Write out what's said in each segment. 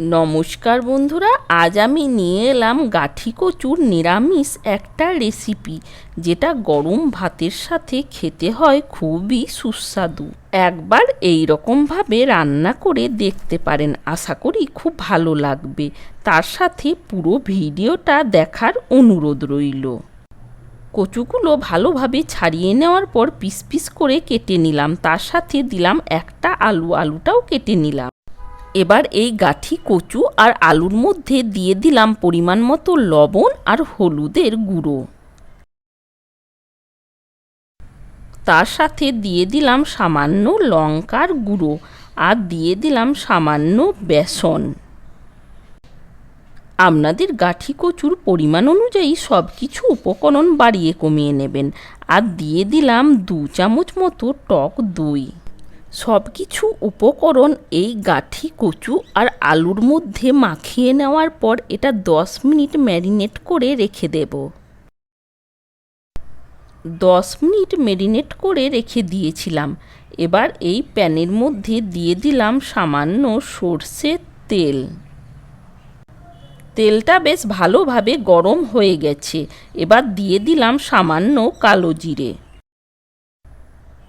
নমস্কার বন্ধুরা, আজ আমি নিয়ে এলাম গাঠি কচুর নিরামিষ একটা রেসিপি যেটা গরম ভাতের সাথে খেতে হয় খুবই সুস্বাদু। একবার এই রকমভাবে রান্না করে দেখতে পারেন, আশা করি খুব ভালো লাগবে। তার সাথে পুরো ভিডিওটা দেখার অনুরোধ রইল। কচুগুলো ভালোভাবে ছাড়িয়ে নেওয়ার পর পিস পিস করে কেটে নিলাম। তার সাথে দিলাম একটা আলু, আলুটাও কেটে নিলাম। এবার এই গাঠি, কচু আর আলুর মধ্যে দিয়ে দিলাম পরিমাণ মতো লবণ আর হলুদের গুঁড়ো। তার সাথে দিয়ে দিলাম সামান্য লঙ্কার গুঁড়ো আর দিয়ে দিলাম সামান্য বেসন। আপনাদের গাঠি, কচুর পরিমাণ অনুযায়ী সব কিছু উপকরণ বাড়িয়ে কমিয়ে নেবেন। আর দিয়ে দিলাম দু চামচ মতো টক দই। সব কিছু উপকরণ এই গাঠি, কচু আর আলুর মধ্যে মাখিয়ে নেওয়ার পর এটা দশ মিনিট ম্যারিনেট করে রেখে দেব। দশ মিনিট ম্যারিনেট করে রেখে দিয়েছিলাম। এবার এই প্যানের মধ্যে দিয়ে দিলাম সামান্য সর্ষের তেল। তেলটা বেশ ভালোভাবে গরম হয়ে গেছে। এবার দিয়ে দিলাম সামান্য কালো জিরে।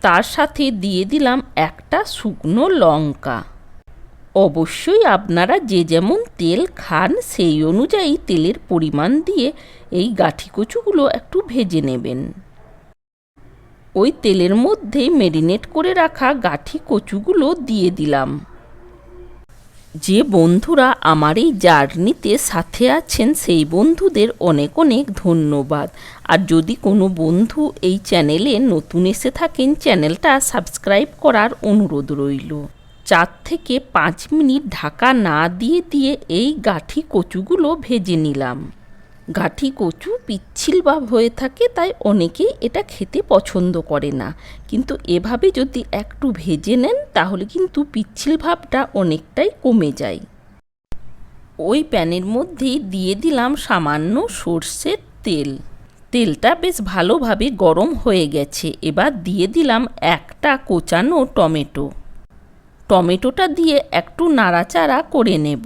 তার সাথে দিয়ে দিলাম একটা শুকনো লঙ্কা। অবশ্যই আপনারা যে যেমন তেল খান, সেই অনুযায়ী তেলের পরিমাণ দিয়ে এই গাঠি কচুগুলো একটু ভেজে নেবেন। ওই তেলের মধ্যে মেরিনেট করে রাখা গাঠি কচুগুলো দিয়ে দিলাম। যে বন্ধুরা আমার এই জার্নিতে সাথে আছেন, সেই বন্ধুদের অনেক অনেক ধন্যবাদ। আর যদি কোনো বন্ধু এই চ্যানেলে নতুন এসে থাকেন, চ্যানেলটা সাবস্ক্রাইব করার অনুরোধ রইল। চার থেকে পাঁচ মিনিট ঢাকা না দিয়ে দিয়ে এই গাঠি কচুগুলো ভেজে নিলাম। গাঠি, কচু, পিচ্ছিল ভাব হয়ে থাকে তাই অনেকেই এটা খেতে পছন্দ করে না। কিন্তু এভাবে যদি একটু ভেজে নেন, তাহলে কিন্তু পিচ্ছিল ভাবটা অনেকটাই কমে যায়। ওই প্যানের মধ্যেই দিয়ে দিলাম সামান্য সর্ষের তেল। তেলটা বেশ ভালোভাবে গরম হয়ে গেছে। এবার দিয়ে দিলাম একটা কোচানো টমেটো। টমেটোটা দিয়ে একটু নাড়াচাড়া করে নেব।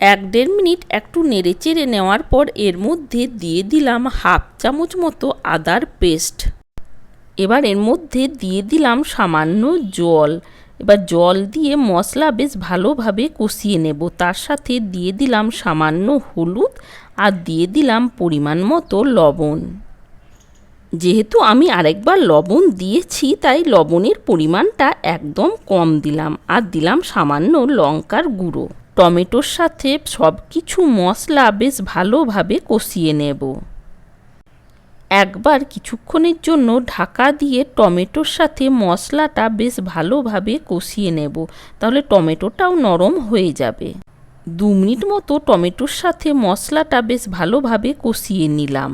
এক দেড় মিনিট একটু নেড়ে চেড়ে নেওয়ার পর এর মধ্যে দিয়ে দিলাম হাফ চামচ মতো আদার পেস্ট। এবার এর মধ্যে দিয়ে দিলাম সামান্য জল। এবার জল দিয়ে মশলা বেশ ভালোভাবে কষিয়ে নেব। তার সাথে দিয়ে দিলাম সামান্য হলুদ আর দিয়ে দিলাম পরিমাণ মতো লবণ। যেহেতু আমি আরেকবার লবণ দিয়েছি, তাই লবণের পরিমাণটা একদম কম দিলাম। আর দিলাম সামান্য লঙ্কার গুঁড়ো। টমেটোর সাথে সব কিছু মশলা বেশ ভালোভাবে কষিয়ে নেব। একবার কিছুক্ষণের জন্য ঢাকা দিয়ে টমেটোর সাথে মশলাটা বেশ ভালোভাবে কষিয়ে নেব, তাহলে টমেটোটাও নরম হয়ে যাবে। দু মিনিট মতো টমেটোর সাথে মশলাটা বেশ ভালোভাবে কষিয়ে নিলাম।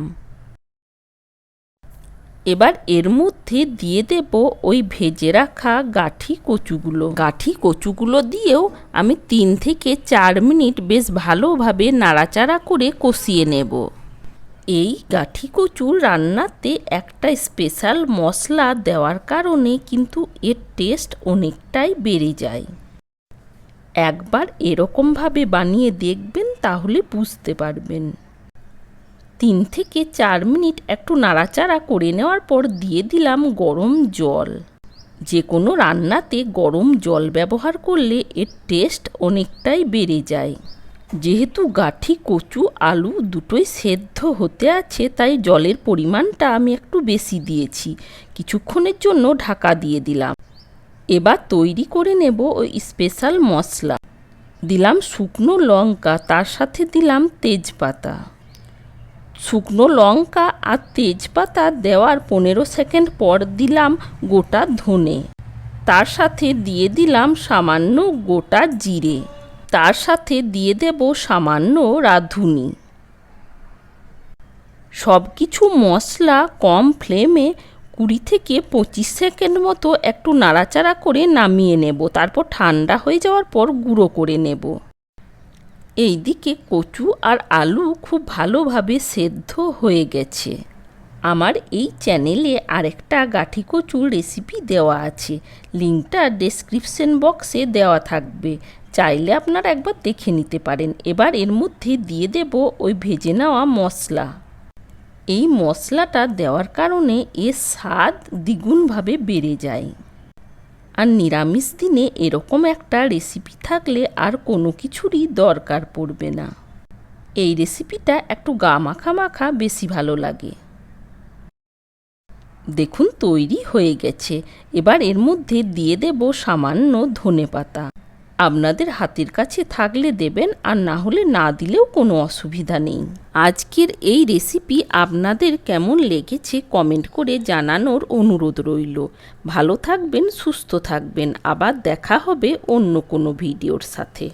এবার এর মধ্যে দিয়ে দেব ওই ভেজে রাখা গাঠি কচুগুলো। গাঠি কচুগুলো দিয়েও আমি তিন থেকে চার মিনিট বেশ ভালোভাবে নাড়াচাড়া করে কষিয়ে নেব। এই গাঠি কচুর রান্নাতে একটা স্পেশাল মশলা দেওয়ার কারণে কিন্তু এর টেস্ট অনেকটাই বেড়ে যায়। একবার এরকমভাবে বানিয়ে দেখবেন তাহলে বুঝতে পারবেন। তিন থেকে চার মিনিট একটু নাড়াচাড়া করে নেওয়ার পর দিয়ে দিলাম গরম জল। যে কোনো রান্নাতে গরম জল ব্যবহার করলে এর টেস্ট অনেকটাই বেড়ে যায়। যেহেতু গাঠি, কচু, আলু দুটোই সেদ্ধ হতে আছে, তাই জলের পরিমাণটা আমি একটু বেশি দিয়েছি। কিছুক্ষণের জন্য ঢাকা দিয়ে দিলাম। এবার তৈরি করে নেব ওই স্পেশাল মশলা। দিলাম শুকনো লঙ্কা, তার সাথে দিলাম তেজপাতা। শুকনো লঙ্কা আর তেজপাতা দেওয়ার পনেরো সেকেন্ড পর দিলাম গোটা ধনে। তার সাথে দিয়ে দিলাম সামান্য গোটা জিরে। তার সাথে দিয়ে দেব সামান্য রাঁধুনি। সব কিছু মশলা কম ফ্লেমে কুড়ি থেকে পঁচিশ সেকেন্ড মতো একটু নাড়াচাড়া করে নামিয়ে নেব। তারপর ঠান্ডা হয়ে যাওয়ার পর গুঁড়ো করে নেব। এইদিকে কচু আর আলু খুব ভালোভাবে সেদ্ধ হয়ে গেছে। আমার এই চ্যানেলে আরেকটা গাঠি কচুর রেসিপি দেওয়া আছে। লিঙ্কটা ডেসক্রিপশন বক্সে দেওয়া থাকবে। চাইলে আপনারা একবার দেখে নিতে পারেন। এবার এর মধ্যে দিয়ে দেব ওই ভেজে নেওয়া মশলা। এই মশলাটা দেওয়ার কারণে এর স্বাদ দ্বিগুণভাবে বেড়ে যায়। আর নিরামিষ দিনে এরকম একটা রেসিপি থাকলে আর কোনো কিছুরই দরকার পড়বে না। এই রেসিপিটা একটু গা মাখা মাখা বেশি ভালো লাগে। দেখুন, তৈরি হয়ে গেছে। এবার এর মধ্যে দিয়ে দেব সামান্য ধনে পাতা আপনাদের হাতের কাছে থাকলে দেবেন আর না হলে না দিলেও কোনো অসুবিধা নেই। আজকের এই রেসিপি আপনাদের কেমন লেগেছে কমেন্ট করে জানানোর অনুরোধ রইল। ভালো থাকবেন, সুস্থ থাকবেন। আবার দেখা হবে অন্য কোনো ভিডিওর সাথে।